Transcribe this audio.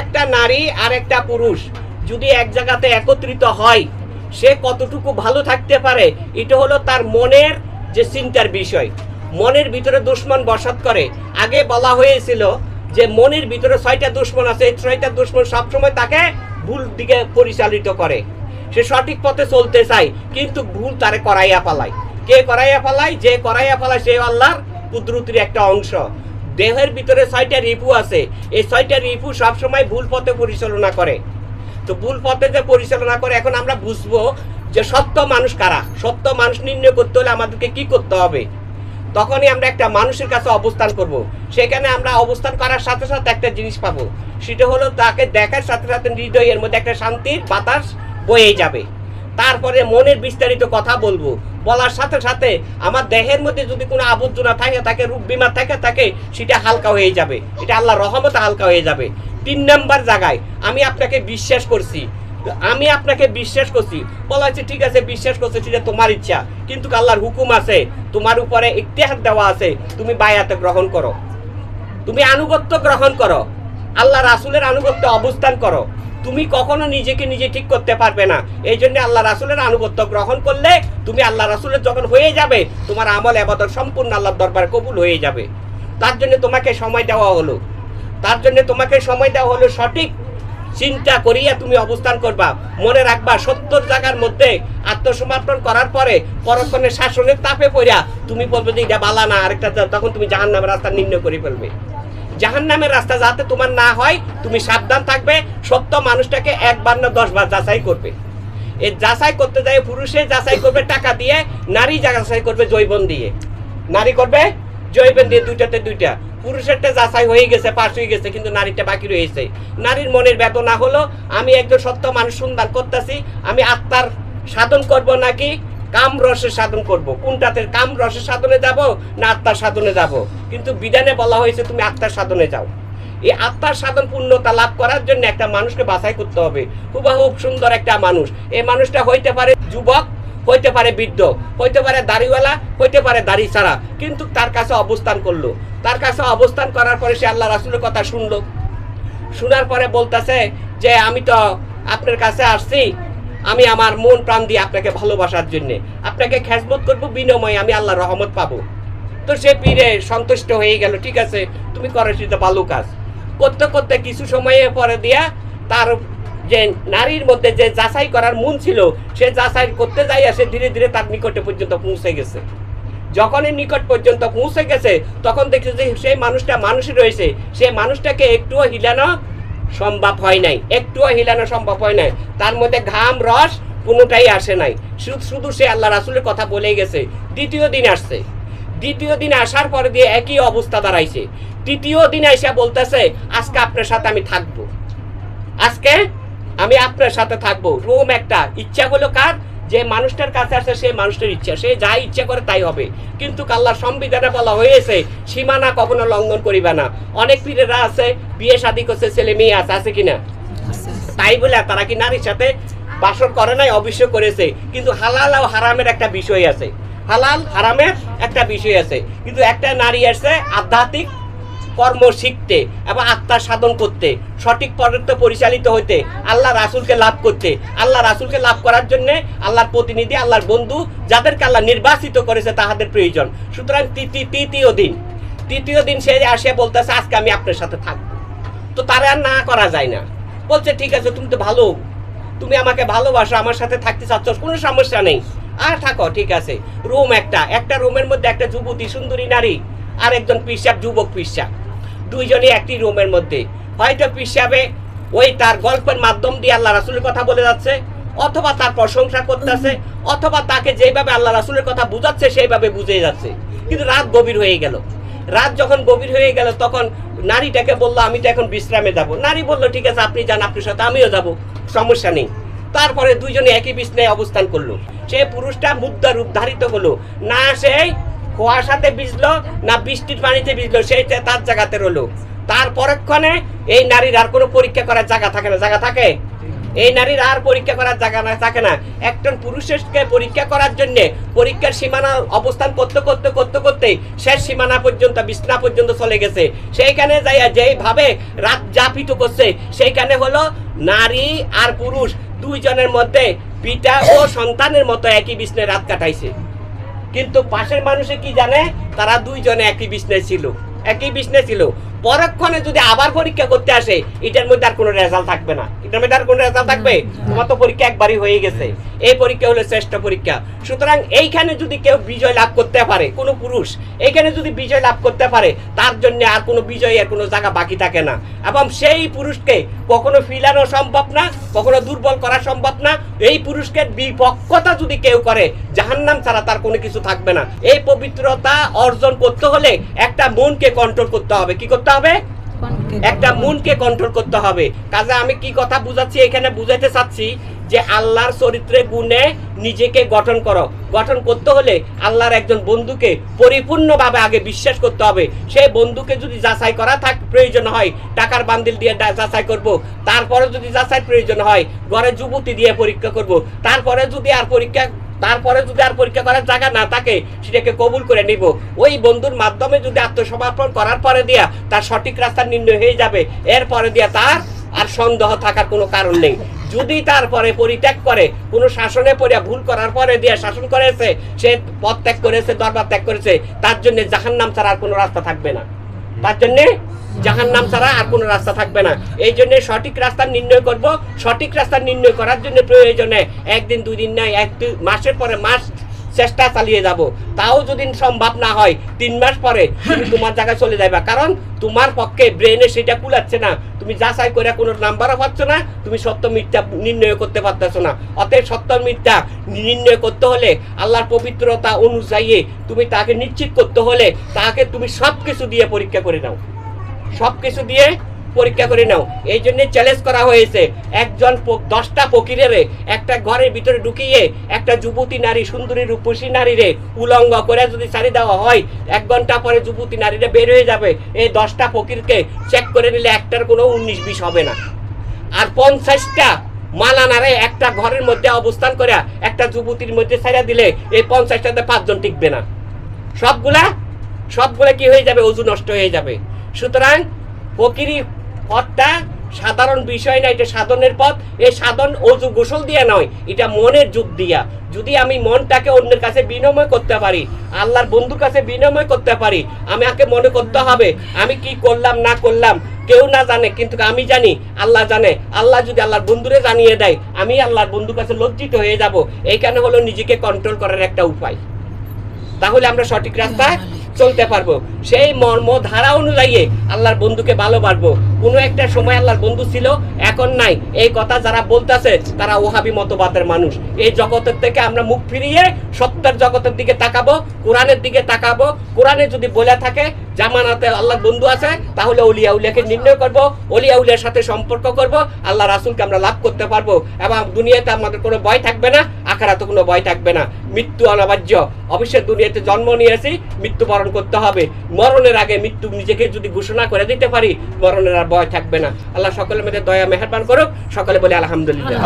একটা নারী আর একটা পুরুষ যদি এক জায়গাতে একত্রিত হয়, সে কতটুকু ভালো থাকতে পারে, এটা হলো তার মনের যে চিন্তার বিষয়। মনের ভিতরে দুশ্মন বসত করে। আগে বলা হয়েছিল যে মনের ভিতরে ছয়টা দুশ্মন আছে, এই ছয়টা দুশ্মন সবসময় তাকে ভুল দিকে পরিচালিত করে। সে সঠিক পথে চলতে চায়, কিন্তু ভুল তারে করাইয়া পালায়। কে করাইয়া পালায়? যে করাইয়া পালায় সে আল্লাহর কুদরতির একটা অংশ। দেহের ভিতরে ছয়টা রিপু আছে। এই ছয়টা রিপু সবসময় ভুল পথে পরিচালনা করে। তো ভুল পথে যে পরিচালনা করে, এখন আমরা বুঝব যে সত্য মানুষ কারা? সত্য মানুষ নির্ণয় করতে হলে আমাদেরকে কি করতে হবে? তখনই আমরা একটা মানুষের কাছে অবস্থান করব। সেখানে আমরা অবস্থান করার সাথে সাথে একটা জিনিস পাবো। সেটা হলো তাকে দেখার সাথে সাথে হৃদয়ের মধ্যে একটা শান্তির বাতাস বয়ে যাবে। তারপরে মনের বিস্তারিত কথা বলব। বলার সাথে সাথে আমার দেহের মধ্যে যদি কোনো আবর্জনা থাকে থাকে, রূপ বিমার থাকে থাকে, সেটা হালকা হয়ে যাবে। এটা আল্লাহ রহমতে হালকা হয়ে যাবে। তিন নাম্বার জায়গায় আমি আপনাকে বিশ্বাস করছি। আমি আপনাকে বিশ্বাস করছি। বলা হচ্ছে ঠিক আছে, বিশ্বাস করছে, সেটা তোমার ইচ্ছা। কিন্তু আল্লাহর হুকুম আছে, তোমার উপরে ইতিহাস দেওয়া আছে, তুমি বায়াতে গ্রহণ করো। তুমি আনুগত্য গ্রহণ করো। আল্লাহ রাসুলের আনুগত্য অবস্থান করো। তুমি কখনো নিজেকে নিজে ঠিক করতে পারবে না। এই জন্য আল্লাহ রাসুলের আনুগত্য গ্রহণ করলে তুমি আল্লাহ রাসুলের যখন হয়ে যাবে, তোমার আমল, আবাদত সম্পূর্ণ আল্লাহর দরবার কবুল হয়ে যাবে। তার জন্য তোমাকে সময় দেওয়া হলো। তার জন্য তোমাকে সময় দেওয়া হলো সঠিক চিন্তা করিয়া তুমি অবস্থান করবা। মনে রাখবা, সত্তর জায়গার মধ্যে আত্মসমর্পণ করার পরে পরক্ষণে শাসনের তাপে পড়িয়া তুমি বলবে যে, এটা বালা না, আরেকটা তখন তুমি জাহান নামের রাস্তা নির্ণয় করে ফেলবে। জাহান নামের রাস্তা যাতে তোমার না হয়, তুমি সাবধান থাকবে, সত্য মানুষটাকে একবার না দশ বার যাচাই করবে। এই যাচাই করতে যায় পুরুষে যাচাই করবে টাকা দিয়ে, নারী যাচাই করবে জৈবন দিয়ে। নারী করবে জৈবন দিয়ে দুইটাতে দুইটা। পুরুষেরটা যাচাই হয়ে গেছে, পাশ হয়ে গেছে, কিন্তু নারীটা বাকি রয়েছে। নারীর মনের বেদনা হলো, আমি একজন সত্য মানুষ সন্ধান করতেছি, আমি আত্মার সাধন করব নাকি? কাম রসের সাধন করব। কোনটাতে কাম রসের সাধনে যাব না আত্মার সাধনে যাব? কিন্তু বিধানে বলা হয়েছে তুমি আত্মার সাধনে যাও। এই আত্মার সাধন পূর্ণতা লাভ করার জন্য একটা মানুষকে বাছাই করতে হবে। হুবাহুব সুন্দর একটা মানুষ। এই মানুষটা হইতে পারে যুবক, হইতে পারে বৃদ্ধ, হইতে পারে দাড়িওয়ালা, হইতে পারে দাড়ি ছাড়া। কিন্তু তার কাছে অবস্থান করল। তার কাছে অবস্থান করার পরে সে আল্লাহ রাসুলের কথা শুনলো। শোনার পরে বলতেছে যে, আমি তো আপনার কাছে আসছি আমি আমার মন প্রাণ দিয়ে আপনাকে ভালোবাসার জন্য। আপনাকে খেজমত করব, বিনিময়ে আমি আল্লাহ রহমত পাবো। তো সে পীরে সন্তুষ্ট হয়ে গেল, ঠিক আছে, তুমি করো সেটা ভালো কাজ। করতে করতে কিছু সময়ের পরে দিয়া তার যে নারীর মধ্যে যে যাচাই করার মন ছিল, সে যাচাই করতে যাইয়া সে ধীরে ধীরে তার নিকটে পর্যন্ত পৌঁছে গেছে। যখনই নিকট পর্যন্ত পৌঁছে গেছে, তখন দেখছে যে সেই মানুষটা মানুষই রয়েছে সেই মানুষটাকে একটুও হিলানো সম্ভব হয় নাই। একটুও হিলানো সম্ভব হয় নাই। তার মধ্যে ঘাম, রস কোনোটাই আসে নাই। শুধু সে আল্লাহ রাসুলের কথা বলে গেছে। দ্বিতীয় দিন আসছে। দ্বিতীয় দিন আসার পরে দিয়ে একই অবস্থা দাঁড়াইছে। তৃতীয় দিন এসে বলতেছে, আজকে আপনার সাথে আমি থাকব। আজকে আমি আপনার সাথে থাকব। রুম একটা। ইচ্ছা হলো কার? যে মানুষটার কাছে আসে, সে মানুষটার ইচ্ছা। সে যা ইচ্ছা করে তাই হবে। কিন্তু আল্লাহর সংবিধানে বলা হয়েছে, সীমানা কখনো লঙ্ঘন করিবে না। অনেক পীরেরা আছে, বিয়ে শাদী করছে, ছেলে মেয়ে আছে আছে কিনা? তাই বলে তারা কি নারীর সাথে বাসর করে নাই অবশ্য করেছে? কিন্তু হালাল ও হারামের একটা বিষয় আছে। হালাল, হারামের একটা বিষয় আছে। কিন্তু একটা নারী আসছে, আধ্যাত্মিক কর্ম শিখতে এবং আত্মার সাধন করতে, সঠিক পদ্ধতি পরিচালিত হইতে আল্লাহ রাসুলকে লাভ করতে। আল্লাহ রাসুলকে লাভ করার জন্য আল্লাহর প্রতিনিধি, আল্লাহর বন্ধু যাদেরকে আল্লাহ নির্বাচিত করেছে তাহাদের প্রয়োজন। সুতরাং তৃতীয় তৃতীয় দিন তৃতীয় দিন সে আসে বলতেছে, আজকে আমি আপনার সাথে থাকব। তো তারা আর না করা যায় না। বলছে, ঠিক আছে, তুমি তো ভালো, তুমি আমাকে ভালোবাসো, আমার সাথে থাকতে চাচ্ছ, কোনো সমস্যা নেই। আর থাকো, ঠিক আছে। রুম একটা একটা রুমের মধ্যে একটা যুবতী, সুন্দরী নারী আর একজন পিসাব, যুবক পিসাব। দুইজনই একটি রুমের মধ্যে। হয়তো পিসাবে ওই তার গল্পের মাধ্যম দিয়ে আল্লাহ রাসুলের কথা বলে যাচ্ছে, অথবা তার প্রশংসা করতেছে, অথবা তাকে যেভাবে আল্লাহ রাসুলের কথা বুঝাচ্ছে, সেইভাবে বুঝে যাচ্ছে। কিন্তু রাত গভীর হয়ে গেল। রাত যখন গভীর হয়ে গেল, তখন নারীটাকে বলল, আমি তো এখন বিশ্রামে যাব। নারী বলল, ঠিক আছে, আপনি যান, আপনার সাথে আমিও যাব, সমস্যা নেই। তারপরে দুইজনে একই বিছনায় অবস্থান করল। সে পুরুষটা মুদ্রা রূপ ধারিত হলো। না সেই কুয়াশাতে ভিজলো না বৃষ্টির পানিতে ভিজলো, সেইটা তার জায়গাতে রলো তার পরক্ষণে এই নারীর আর কোনো পরীক্ষা করার জায়গা থাকে না। জায়গা থাকে? এই নারীর আর পরীক্ষা করার জায়গা না থাকে না। একজন পুরুষকে পরীক্ষা করার জন্য পরীক্ষার সীমানা অবস্থান করতে করতে করতে করতে শেষ সীমানা পর্যন্ত, বিছনা পর্যন্ত চলে গেছে। সেইখানে যাইয়া যেইভাবে রাত যাপিত করছে, সেইখানে হলো নারী আর পুরুষ দুইজনের মধ্যে পিতা ও সন্তানের মতো একই বিছনায় রাত কাটাইছে। কিন্তু পাশের মানুষে কি জানে? তারা দুইজনে একই বিছনায় ছিল। একই বিছনায় ছিল। পরক্ষণে যদি আবার পরীক্ষা করতে আসে এটার মধ্যে আর কোনো রেজাল্ট থাকবে না। এটার মধ্যে আর কোনো রেজাল্ট থাকবে? তোমার তো পরীক্ষা একবারই হয়ে গেছে। এই পরীক্ষা হলো শ্রেষ্ঠ পরীক্ষা। সুতরাং এইখানে যদি কেউ বিজয় লাভ করতে পারে কোনো পুরুষ এইখানে যদি বিজয় লাভ করতে পারে তার জন্য আর কোনো বিজয়ের কোনো জায়গা বাকি থাকে না। এবং সেই পুরুষকে কখনো ফিলানো সম্ভব না কখনো দুর্বল করা সম্ভব না। এই পুরুষকে বিপক্ষতা যদি কেউ করে জাহান্নাম ছাড়া তার কোনো কিছু থাকবে না। এই পবিত্রতা অর্জন করতে হলে একটা মনকে কন্ট্রোল করতে হবে। কি করতে হবে? একটা মনকে কন্ট্রোল করতে হবে। কাজে আমি কি কথা বুঝাচ্ছি এখানে বুঝাইতে চাচ্ছি যে আল্লাহর চরিত্রে গুণে নিজেকে গঠন করো। গঠন করতে হলে আল্লাহর একজন বন্ধুকে পরিপূর্ণভাবে আগে বিশ্বাস করতে হবে। সেই বন্ধুকে যদি যাচাই করা থাক প্রয়োজন হয় টাকার বান্দিল দিয়ে যাচাই করব। তারপরে যদি যাচাই প্রয়োজন হয় ঘরে যুবতী দিয়ে পরীক্ষা করব। তারপরে যদি আর পরীক্ষা তারপরে যদি আর পরীক্ষা করার জায়গা না থাকে, সেটাকে কবুল করে নিব। ওই বন্ধুর মাধ্যমে যদি আত্মসমর্পণ করার পরে দিয়া তার সঠিক রাস্তা নির্ণয় হয়ে যাবে, এরপরে দিয়া তার আর সন্দেহ থাকার কোনো কারণ নেই। যদি তারপরে পরিত্যাগ করে, কোনো শাসনে পড়িয়া ভুল করার পরে দিয়ে শাসন করেছে, সে পদ ত্যাগ করেছে, দরবার ত্যাগ করেছে, তার জন্য জাহান নাম ছাড়া আর কোনো রাস্তা থাকবে না। তার জন্য জাহান নাম ছাড়া আর কোনো রাস্তা থাকবে না। এই জন্য সঠিক রাস্তা নির্ণয় করব। সঠিক রাস্তা নির্ণয় করার জন্য প্রয়োজনে একদিন দুই দিন নয় এক দুই মাসের পরে মাস চেষ্টা চালিয়ে যাব। তাও যদি সম্ভব না হয়, তিন মাস পরে তুমি তোমার জায়গায় চলে যাবে কারণ তোমার পক্ষে ব্রেনে সেটা কুলাচ্ছে না। তুমি যাচাই করে কোনো নাম্বারও পাচ্ছ না। তুমি সত্য মিথ্যা নির্ণয় করতে পারতেছো না। অতএব সত্য মিথ্যা নির্ণয় করতে হলে আল্লাহর পবিত্রতা অনুযায়ী তুমি তাকে নিশ্চিত করতে হলে তাকে তুমি সব কিছু দিয়ে পরীক্ষা করে নাও। সব কিছু দিয়ে পরীক্ষা করে নাও। এই জন্য চ্যালেঞ্জ করা হয়েছে। একজন দশটা ফকিরের একটা ঘরের ভিতরে ঢুকিয়ে একটা যুবতী নারী, সুন্দরী, রূপসী নারীরে উলঙ্গ করে যদি ছাড়ি দেওয়া হয়, এক ঘণ্টা পরে যুবতী নারীরা বের হয়ে যাবে। এই দশটা ফকিরকে চেক করে নিলে একটার কোনো উনিশ বিশ হবে না। আর পঞ্চাশটা মালানারে একটা ঘরের মধ্যে অবস্থান করে একটা যুবতীর মধ্যে ছাড়া দিলে এই পঞ্চাশটাতে পাঁচজন টিকবে না। সবগুলা সবগুলা কি হয়ে যাবে? অজু নষ্ট হয়ে যাবে। সুতরাং ফকিরি পথটা সাধারণ বিষয় না, এটা সাধনের পথ। এই সাধন অজু গোসল দিয়া নয়, এটা মনের যুগ দিয়া। যদি আমি মনটাকে অন্যের কাছে বিনিময় করতে পারি, আল্লাহর বন্ধুর কাছে বিনিময় করতে পারি, আমাকে মনে করতে হবে, আমি কি করলাম, না করলাম, কেউ না জানে, কিন্তু আমি জানি, আল্লাহ জানে। আল্লাহ যদি আল্লাহর বন্ধুরে জানিয়ে দেয়, আমি আল্লাহর বন্ধুর কাছে লজ্জিত হয়ে যাব। এইখানে হলো নিজেকে কন্ট্রোল করার একটা উপায়। তাহলে আমরা সঠিক রাস্তায় চলতে পারব। সেই মর্ম ধারা অনুযায়ী আল্লাহর বন্ধুকে ভালোবাসবো। কোনো একটা সময় আল্লাহর বন্ধু ছিল, এখন নাই। এই কথা যারা বলতেছে, তারা ওহাবি মতবাদের মানুষ। এই জগতের থেকে আমরা মুখ ফিরিয়ে সত্যের জগতের দিকে তাকাবো, কোরআনের দিকে তাকাবো। কোরআনে যদি বলে থাকে, জামানাতে আল্লাহর বন্ধু আছে, তাহলে অলিয়া উলিয়াকে নির্ণয় করব, অলিয়া উলিয়ার সাথে সম্পর্ক করব, আল্লাহ রাসুলকে আমরা লাভ করতে পারব। এবং দুনিয়াতে আমাদের কোনো ভয় থাকবে না, আখারাতে কোনো ভয় থাকবে না। মৃত্যু অনিবার্য। অবশ্যই দুনিয়াতে জন্ম নিয়েছি, মৃত্যুবরণ করতে হবে। মরণের আগে মৃত্যু নিজেকে যদি ঘোষণা করে দিতে পারি, মরণের আর ভয় থাকবে না। আল্লাহ সকলের মধ্যে দয়া মেহরবান করুক। সকলে বলে আলহামদুলিল্লাহ।